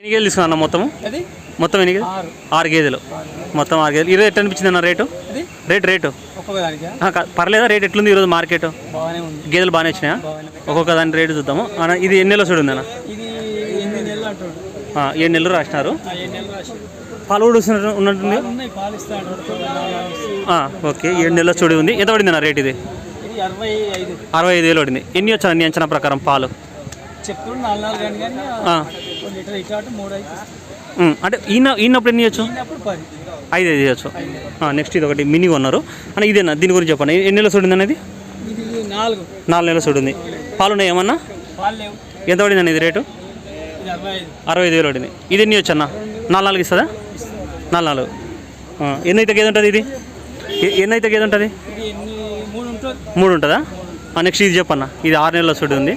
ఎన్ని గేదెలు తీసుకున్నా అన్న మొత్తం మొత్తం ఎన్ని గేదెలు ఆరు. గేదెలు మొత్తం ఆరు గేదెలు ఈరోజు ఎట్లా అనిపించింది అన్న రేటు? Rate rate. పర్లేదా? రేట్ ఎట్లుంది ఈరోజు మార్కెట్? గేదెలు బాగానే వచ్చినాయా? ఒక్కొక్క దాని రేటు చూద్దాము. అన్న ఇది ఎన్ని నెలలు చూడండి అన్న ఏడు నెలలు రాసినారు. పాలు కూడా ఉన్నట్టుంది? ఓకే. ఏడు నెలల చూడి ఉంది. ఎంత పడింది అన్న రేట్ ఇది? అరవై ఐదు. వేలు పడింది. ఎన్ని వచ్చాను అన్ని అంచనా ప్రకారం పాలు? లీటర్ ఇటు అటు మూడు అయితే ఉమ్, అంటే ఈయన ఈయనప్పుడు ఎన్ని అప్పుడు పది. ఐదు ఐదు ఇవ్వచ్చు. నెక్స్ట్ ఇది ఒకటి మినీ కొన్నారు. అన్న ఇదేనా? దీని గురించి చెప్పండి. ఎన్ని నెలలు చూడింది అనేది ఇది? నాలుగు. నాలుగు నెలలు చూడింది పాలు ఉన్నాయి ఏమన్నా? పాలు లేవు. ఎంత పడింది ఇది రేటు? అరవై ఐదు. వేలు పడింది. ఇది ఎన్ని వచ్చి అన్న? నాలుగు నాలుగు ఇస్తుందా? నాలుగు నాలుగు. ఎన్నైతే గేదె ఉంటుంది ఇది? ఎన్నైతే గేదె ఉంటుంది? మూడు ఉంటుందా. నెక్స్ట్ ఇది చెప్పన్న ఇది ఆరు నెలల చూడు ఉంది.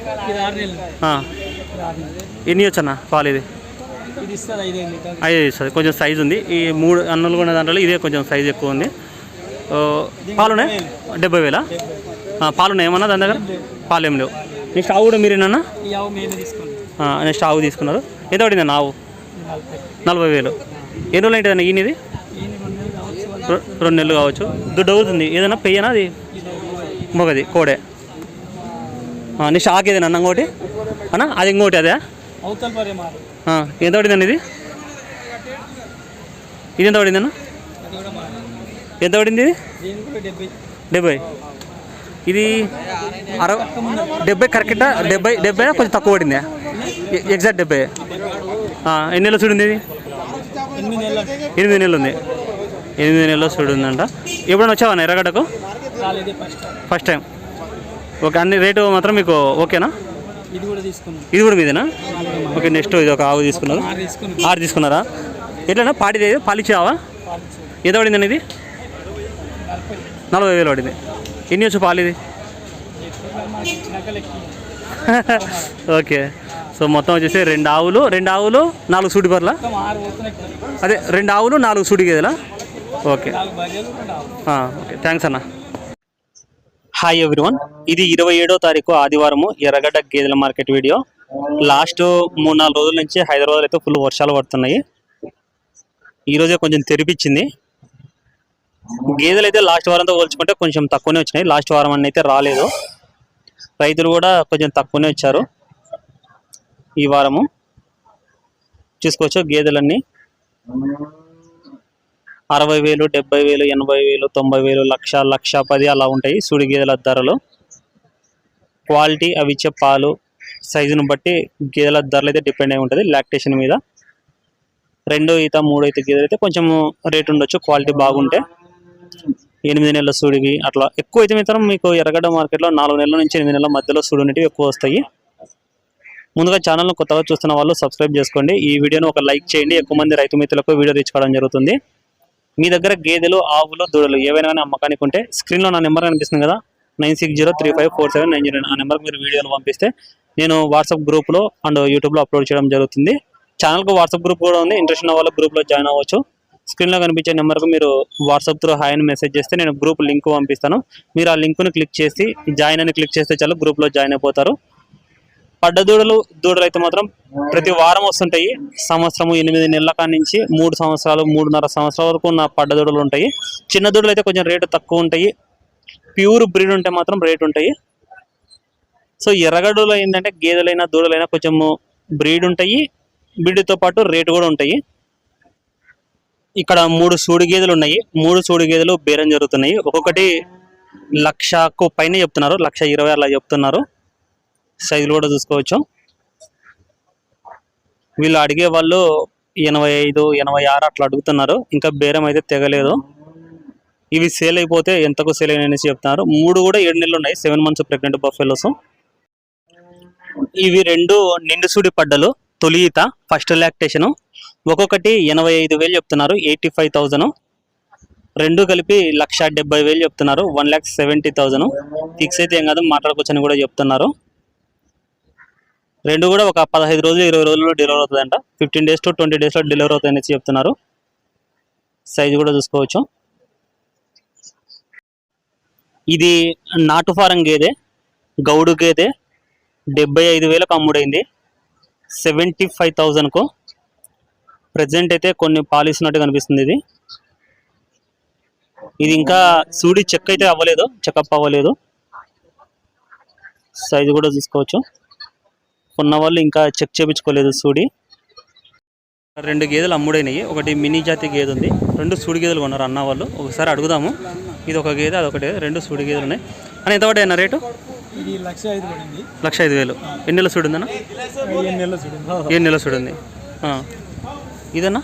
ఎన్ని వచ్చన్న పాలు ఇది? ఇది ఇస్తుంది ఐదు కొంచెం సైజు ఉంది. ఈ మూడు అన్నులు కొనే దాంట్లో ఇదే కొంచెం సైజు ఎక్కువ ఉంది. ఓ, పాలు ఉన్నాయి? డెబ్బై వేలా. ఆ, పాలు ఉన్నాయి ఏమన్నా దాని దగ్గర? పాలు ఏం లేవు. నెక్స్ట్ ఆవు కూడా మీరేనన్నా నెక్స్ట్ ఆవు తీసుకున్నారు. ఎంత పడిందన్న ఆవు? నలభై. వేలు. ఎన్ని రోజులు ఏంటిదన్న ఈయనది ఈయన రెండు నెలలు కావచ్చు దుడ్డు అవుతుంది. ఏదైనా పెయ్యనా అది? మొగది. కోడే. నెక్స్ట్ ఆకేదేనా అన్న ఇంకోటి? అన్న అది ఇంకోటి అదే? ఎంత పడిందండి ఇది? ఇది ఎంత పడిందన్న కూడా మాట ఎంత పడింది ఇది? డెబ్బై. ఇది అరవై డెబ్బై కరెక్టా? డెబ్బై డెబ్బై కొంచెం తక్కువ పడిందా? ఎగ్జాక్ట్ డెబ్బై. ఎన్ని నెలలు చూడింది ఇది? ఎనిమిది నెలలు. ఎనిమిది నెలలు ఉంది. ఎనిమిది నెలలు చూడిందంట. ఎప్పుడైనా వచ్చావా ఎర్రగడ్డకు ఫస్ట్ టైం ఓకే అన్ని రేటు మాత్రం మీకు ఓకేనా? ఇది కూడా తీసుకున్నాం. ఇది కూడా మీదేనా? ఓకే నెక్స్ట్ ఇది ఒక ఆవు తీసుకున్నారు. ఆరు తీసుకున్నాం. ఆరు తీసుకున్నారా? ఎట్లనా పాటిది పాలిచ్చావా పాలిచ్చు ఎంత పడిందండి ఇది? నలభై వేలు పడింది. ఎన్ని వచ్చు పాలు ఇది? ఓకే సో మొత్తం వచ్చేసి రెండు ఆవులు రెండు ఆవులు నాలుగు సూటి బర్ల పోతున్నాయి. అదే రెండు ఆవులు నాలుగు సూటి గేదెలా? ఓకే. ఓకే థ్యాంక్స్ అన్న. హాయ్ ఎవ్రీవన్ ఇది ఇరవై ఏడో తారీఖు ఆదివారము ఎర్రగడ్డ గేదెల మార్కెట్ వీడియో. లాస్ట్ మూడు నాలుగు రోజుల నుంచి హైదరాబాద్ అయితే ఫుల్ వర్షాలు పడుతున్నాయి. ఈరోజే కొంచెం తెరిపించింది. గేదెలు అయితే లాస్ట్ వారంతో పోల్చుకుంటే కొంచెం తక్కువనే వచ్చినాయి. లాస్ట్ వారం అన్న అయితే రాలేదు. రైతులు కూడా కొంచెం తక్కువనే వచ్చారు ఈ వారము. చూసుకోవచ్చు గేదెలన్నీ. అరవై వేలు డెబ్బై వేలు ఎనభై వేలు తొంభై వేలు లక్ష లక్ష పది అలా ఉంటాయి సూడి గేదెల ధరలు. క్వాలిటీ అవి ఇచ్చే పాలు సైజును బట్టి గేదెల ధరలు అయితే డిపెండ్ అయి ఉంటుంది లాక్టేషన్ మీద. రెండో ఈత మూడో ఈత గేదెలు అయితే కొంచెం రేట్ ఉండొచ్చు క్వాలిటీ బాగుంటే. ఎనిమిది నెలల సూడివి అట్లా ఎక్కువ అయితే మిత్రం మీకు ఎర్రగడ్డ మార్కెట్లో నాలుగు నెలల నుంచి ఎనిమిది నెలల మధ్యలో సూడు అనేటివి ఎక్కువ వస్తాయి. ముందుగా ఛానల్ను కొత్తగా చూస్తున్న వాళ్ళు సబ్స్క్రైబ్ చేసుకోండి. ఈ వీడియోను ఒక లైక్ చేయండి. ఎక్కువ మంది రైతు మిత్రులకు వీడియో రీచ్ కావడం జరుగుతుంది. మీ దగ్గర గేదెలు ఆవులు దూడలు ఏవైనా అమ్మకానికి ఉంటే స్క్రీన్లో నా నెంబర్ కనిపిస్తుంది కదా nine six zero three five four seven nine zero ఆ నెంబర్కి మీరు వీడియోలు పంపిస్తే నేను వాట్సాప్ గ్రూప్లో అండ్ యూట్యూబ్లో అప్లోడ్ చేయడం జరుగుతుంది. ఛానల్కు వాట్సాప్ గ్రూప్ కూడా ఉంది. ఇంట్రెస్ట్ ఉన్న వాళ్ళు గ్రూప్లో జాయిన్ అవ్వచ్చు. స్క్రీన్లో కనిపించే నెంబర్కు మీరు వాట్సాప్ త్రూ హాయ్ అని మెసేజ్ చేస్తే నేను గ్రూప్ లింక్ పంపిస్తాను. మీరు ఆ లింక్ను క్లిక్ చేసి జాయిన్ అని క్లిక్ చేస్తే చాలు గ్రూప్లో జాయిన్ అయిపోతారు. పడ్డ దూడలు దూడలు అయితే మాత్రం ప్రతి వారం వస్తుంటాయి. సంవత్సరము ఎనిమిది నెలల కాడి నుంచి మూడు సంవత్సరాలు మూడున్నర సంవత్సరాల వరకు ఉన్న పడ్డ దూడలు ఉంటాయి. చిన్న దూడలు అయితే కొంచెం రేటు తక్కువ ఉంటాయి. ప్యూర్ బ్రీడ్ ఉంటే మాత్రం రేట్ ఉంటాయి. సో ఎర్రగడ్డలు ఏంటంటే గేదెలైనా దూడలైనా కొంచెము బ్రీడ్ ఉంటాయి. బ్రీడ్తో పాటు రేటు కూడా ఉంటాయి. ఇక్కడ మూడు సూడి గేదెలు ఉన్నాయి. మూడు సూడి గేదెలు బేరం జరుగుతున్నాయి. ఒక్కొక్కటి లక్షకు పైన చెప్తున్నారు. లక్ష ఇరవై అలా చెప్తున్నారు. సైజులు కూడా చూసుకోవచ్చు. వీళ్ళు అడిగే వాళ్ళు ఎనభై ఐదు ఎనభై ఆరు అట్లా అడుగుతున్నారు. ఇంకా బేరం అయితే తెగలేదు. ఇవి సేల్ అయిపోతే ఎంతకు సేల్ అయిన చెప్తున్నారు. మూడు కూడా ఏడు నెలలు ఉన్నాయి. Seven months pregnant buffaloes. ఇవి రెండు నిండుసూడి పడ్డలు తొలి ఈత ఫస్ట్ లాక్టేషన్. ఒక్కొక్కటి ఎనభై ఐదు వేలు చెప్తున్నారు. Eighty five thousand. రెండు కలిపి లక్ష డెబ్బై వేలు చెప్తున్నారు. One lakh seventy thousand. Fix అయితే ఏం కాదు. మాట్లాడుకోవచ్చని కూడా చెప్తున్నారు. రెండు కూడా ఒక పదహైదు రోజులు ఇరవై రోజుల్లో డెలివరీ అవుతుందంట. ఫిఫ్టీన్ డేస్ టు ట్వంటీ డేస్లో డెలివరీ అవుతుంది చెప్తున్నారు. సైజు కూడా చూసుకోవచ్చు. ఇది నాటు ఫారం గేదె గౌడు గేదె డెబ్బై ఐదు వేలకు అమ్ముడైంది. సెవెంటీ ఫైవ్ థౌజండ్కు. ప్రజెంట్ అయితే కొన్ని పాలిస్తున్నట్టు కనిపిస్తుంది ఇది. ఇది ఇంకా సూడి చెక్ అయితే అవ్వలేదు చెకప్ అవ్వలేదు. సైజు కూడా చూసుకోవచ్చు. ఉన్న వాళ్ళు ఇంకా చెక్ చేయించుకోలేదు సూడి. రెండు గేదెలు అమ్ముడైనవి ఒకటి మినీ జాతి గేదె ఉంది. రెండు సూడి గేదెలు కొన్నారు అన్న వాళ్ళు. ఒకసారి అడుగుదాము. ఇది ఒక గేదె అదొకటి రెండు సూడి గేదెలు ఉన్నాయి. అని ఎంత అన్న రేటు? ఇది లక్ష ఐదు వేలు. ఎన్ని నెలలు సూడి ఉందన్న? ఏడు నెలలు ఆ. ఇదన్నా?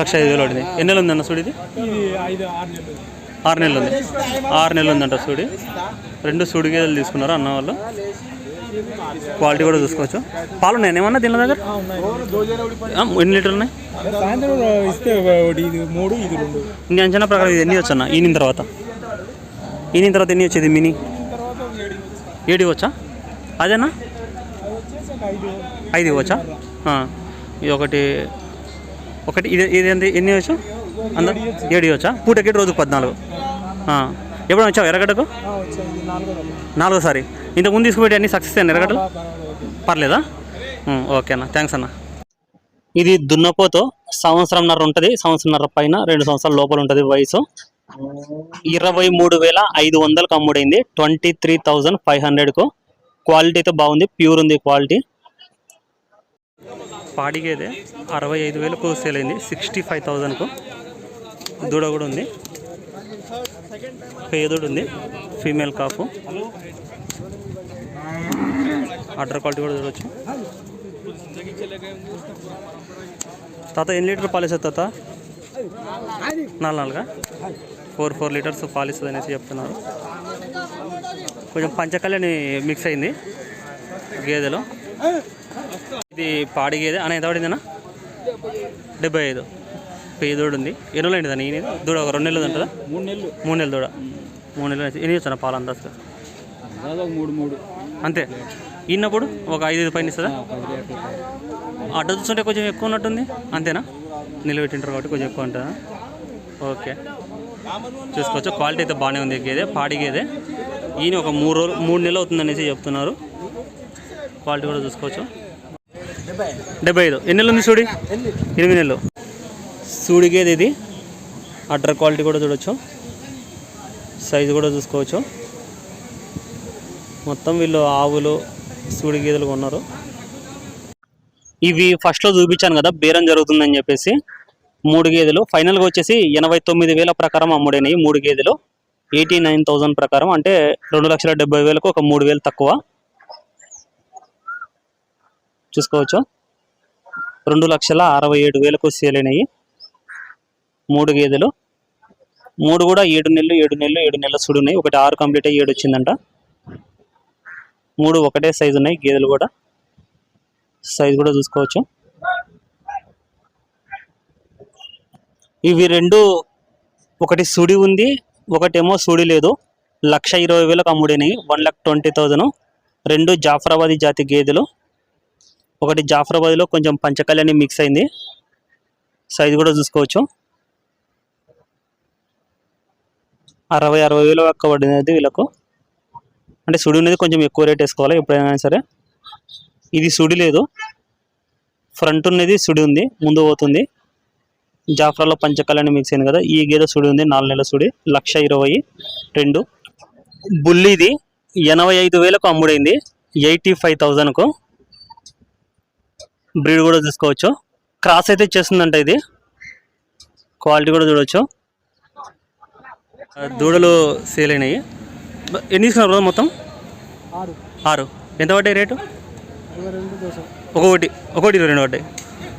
లక్ష ఐదు వేలు పడింది. ఎన్ని నెలలు ఉందన్న సూడి ఇది? ఆరు నెలలు ఉంది. ఆరు నెలలు ఉందంట సూడి. రెండు సూడి గేదెలు తీసుకున్నారు అన్న వాళ్ళు? క్వాలిటీ కూడా చూసుకోవచ్చు. పాలు ఉన్నాయి? ఏమన్నా దీని దగ్గర? ఎన్ని లీటర్లు ఉన్నాయి? నీ అంచనా ప్రకారం ఇది ఎన్ని వచ్చా ఈనిన తర్వాత. ఈనిన తర్వాత ఎన్ని వచ్చేది మినీ? ఏడు వచ్చా అదేనా? ఐదు ఇవ్వచ్చా? ఇది ఒకటి ఒకటి ఇది ఇది ఎంత? ఎన్ని వచ్చు అందరు ఏడు ఇవ్వచ్చా? పూటకి రోజుకు పద్నాలుగు. ఎప్పుడు వచ్చావు ఎర్రగడ్డకు. నాలుగోసారి. ఇంతకు ముందు తీసుకుపోయి అన్ని సక్సెస్ అయ్యాను ఎర్రగడ్డలు. పర్లేదా? ఓకే అన్న. థ్యాంక్స్ అన్న. ఇది దున్నపోతో సంవత్సరంన్నర ఉంటుంది. సంవత్సరంన్నర పైన రెండు సంవత్సరాల లోపల ఉంటుంది వయసు. ఇరవై మూడు వేల ఐదు వందలకు అమ్ముడైంది. ట్వంటీ త్రీ థౌజండ్ ఫైవ్ హండ్రెడ్కు. క్వాలిటీ అయితే బాగుంది. ప్యూర్ ఉంది క్వాలిటీ. పాడిగేదే అరవై ఐదు వేలకు సేల్ అయింది. సిక్స్టీ ఫైవ్ థౌజండ్కు. దూడ కూడా ఉంది. పేదోడు ఉంది ఫీమేల్ కాఫ్ వాటర్ క్వాలిటీ కూడా చూడవచ్చు తాత ఎన్ని లీటర్ పాలిస్తుంది తాత? నాలుగు నాలుగా? ఫోర్ ఫోర్ లీటర్స్ పాలిస్తుంది అనేసి చెప్తున్నారు. కొంచెం పంచకల్యాణి మిక్స్ అయింది గేదెలో. ఇది పాడి గేదె. అని ఎంత పడిందన్నా డెబ్బై ఐదు. పేదోడు ఉంది. ఎన్ని రోజులు అయింది ఈయన దూడ ఒక రెండు నెలలు ఉంటుందా? మూడు నెలలు. మూడు నెలలు దూడ. మూడు నెలలు ఎన్ని వచ్చాను పాలు అందాజుగా? మూడు మూడు. అంతే. ఇన్నప్పుడు ఒక ఐదు ఐదు పైన ఇస్తుందా? అడ్డ చూస్తుంటే కొంచెం ఎక్కువ ఉన్నట్టుంది. అంతేనా? నిలబెట్టింటారు కాబట్టి కొంచెం ఎక్కువ ఉంటుందా? ఓకే. చూసుకోవచ్చు. క్వాలిటీ అయితే బాగానే ఉంది. గేదె పాడి గేదె ఈయన ఒక మూడు రోజులు మూడు నెలలు అవుతుంది అనేసి చెప్తున్నారు. క్వాలిటీ కూడా చూసుకోవచ్చు. డెబ్బై ఐదు. ఎన్ని నెలలు ఉంది చూడి? ఎనిమిది నెలలు. సూడి గేదె ఇది. అడ్డర్ క్వాలిటీ కూడా చూడొచ్చు. సైజు కూడా చూసుకోవచ్చు. మొత్తం వీళ్ళు ఆవులు సూడి గేదెలు కొన్నారు. ఇవి ఫస్ట్లో చూపించాను కదా బేరం జరుగుతుందని చెప్పేసి. మూడు గేదెలు. ఫైనల్గా వచ్చేసి ఎనభై తొమ్మిది వేల ప్రకారం అమ్ముడైనవి మూడు గేదెలు. ఎయిటీ నైన్ థౌజండ్ ప్రకారం. అంటే రెండు లక్షల డెబ్బై వేలకు ఒక మూడు వేలు తక్కువ. చూసుకోవచ్చు. రెండు లక్షల అరవై ఏడు వేలకు సేల్ అయినాయి మూడు గేదెలు. మూడు కూడా ఏడు నెలలు ఏడు నెలలు ఏడు నెలల సుడు ఉన్నాయి ఒకటి ఆరు కంప్లీట్ అయ్యి ఏడు వచ్చిందంట. మూడు ఒకటే సైజు ఉన్నాయి గేదెలు కూడా. సైజు కూడా చూసుకోవచ్చు. ఇవి రెండు ఒకటి సుడి ఉంది ఒకటేమో సుడి లేదు. లక్ష ఇరవై వేలకు అమ్ముడినాయి వన్ లాక్ ట్వంటీ థౌజండ్ రెండు జాఫరాబాదీ జాతి గేదెలు. ఒకటి జాఫరాబాద్లో కొంచెం పంచకళ్యాణి మిక్స్ అయింది. సైజు కూడా చూసుకోవచ్చు. అరవై అరవై వేలు వరకు పడినది వీళ్ళకు. అంటే సుడి అనేది కొంచెం ఎక్కువ రేట్ వేసుకోవాలి ఎప్పుడైనా సరే. ఇది సుడి లేదు. ఫ్రంట్ ఉన్నది సుడి ఉంది ముందు పోతుంది. జాఫ్రాలో పంచకళ్యాణి మిక్స్ అయింది కదా ఈ గేదె సుడి ఉంది నాలుగు నెలల సుడి లక్ష ఇరవై రెండు. బుల్లిది ఎనభై ఐదు వేలకు అమ్ముడైంది ఎయిటీ ఫైవ్ థౌజండ్కు. బ్రీడ్ కూడా చూసుకోవచ్చు. క్రాస్ అయితే చేస్తుందంట ఇది. క్వాలిటీ కూడా చూడవచ్చు దూడలు సేల్ అయినాయి. ఎన్ని తీసుకున్నారు బ్రో మొత్తం? ఆరు. ఎంత పడ్డాయి రేటు? ఒక్కొక్కటి ఒకటి ఇరవై రెండు పడ్డాయి.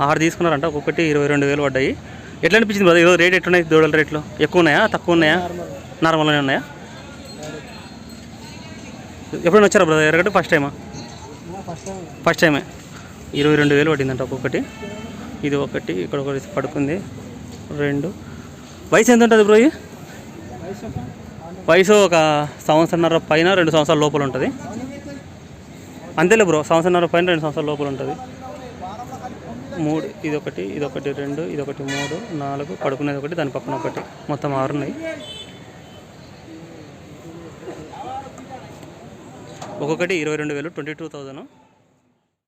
ఆరు తీసుకున్నారంట ఒక్కొక్కటి ఇరవై రెండు వేలు పడ్డాయి. ఎట్లా అనిపించింది బ్రదర్ ఈరోజు రేట్ ఎట్లున్నాయి దూడల రేట్లు? ఎక్కువ ఉన్నాయా? తక్కువ ఉన్నాయా? నార్మల్గానే ఉన్నాయా? ఎప్పుడైనా వచ్చారా బ్రదర్ ఎరగట్టు ఫస్ట్ టైమా ఫస్ట్ టైమే ఇరవై రెండు వేలు పడిందంట ఒక్కొక్కటి ఇది ఒకటి ఇక్కడ ఒకటి పడుకుంది. రెండు. వయసు ఎంత ఉంటుంది బ్రో వయసు ఒక సంవత్సరన్నర పైన రెండు సంవత్సరాల లోపల ఉంటుంది. అంతేలే బ్రో సంవత్సరన్నర పైన రెండు సంవత్సరాల లోపల ఉంటుంది. మూడు ఇదొకటి ఇదొకటి రెండు ఇదొకటి మూడు నాలుగు పడుకునేది ఒకటి దాని పక్కన ఒకటి. మొత్తం ఆరు ఉన్నాయి. ఒక్కొక్కటి ఇరవై రెండు వేలు ట్వంటీ టూ థౌజండ్.